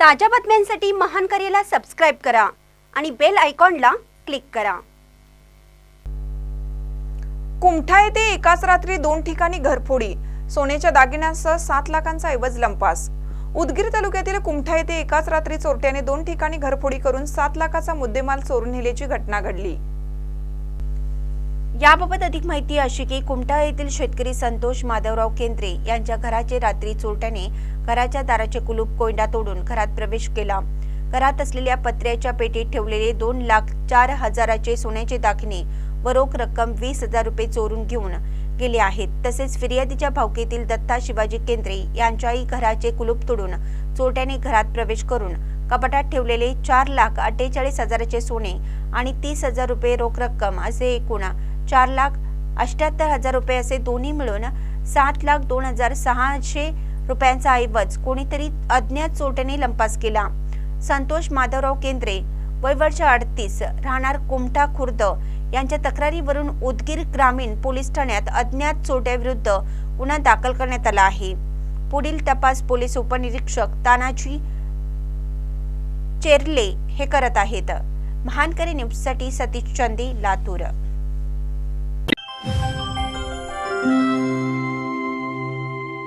ताज्या बातम्यांसाठी महान करेला सबस्क्राईब करा आणि बेल आयकॉनला क्लिक करा. कुमठा येथे एकाच रात्री दोन ठिकाणी घरफोडी सोन्याच्या दागिन्यांसह सात लाखांचा ऐवज लंपास. उदगीर तालुक्यातील कुमठा येथे एकाच रात्री चोरट्याने दोन ठिकाणी घरफोडी करून सात लाखाचा मुद्देमाल चोरून नेल्याची घटना घडली. याबाबत अधिक माहिती अशी की कुमटा येथील शेतकरी संतोष माधवराव केंद्रे यांच्या घराचे रात्री चोरट्याने घराच्या दाराचे कुलूप कोयंडा तोडून घरात प्रवेश केला. घरात असलेल्या पत्र्याच्या पेटीत ठेवलेले दोन लाख चार हजाराचे सोन्याचे दाखिने व रोख रक्कम वीस हजार रुपये चोरून घेऊन गेले आहेत. तसेच फिर्यादीच्या भावकीतील दत्ता शिवाजी केंद्रे यांच्याही घराचे कुलूप तोडून चोरट्याने घरात प्रवेश करून कपाटात ठेवलेले चार लाख अठ्ठेचाळीस हजाराचे सोने आणि तीस हजार रुपये रोख रक्कम असे एकूण चार लाख अष्ट्याहत्तर हजार रुपये असे दोन्ही मिळून सात लाख दोन हजार सहाशे रुपयांचा ऐवज कोणीतरी अज्ञात चोरट्याने लंपास केला. संतोष माधवराव केंद्रे वयवर्ष अडतीस राहणार कुमठा खुर्द यांच्या तक्रारीवरून उदगीर ग्रामीण पोलीस ठाण्यात अज्ञात चोरट्याविरुद्ध गुन्हा दाखल करण्यात आला आहे. पुढील तपास पोलीस उपनिरीक्षक तानाजी चेरले हे करत आहेत. महानकरी न्यूजसाठी सतीश चंदी लातूर.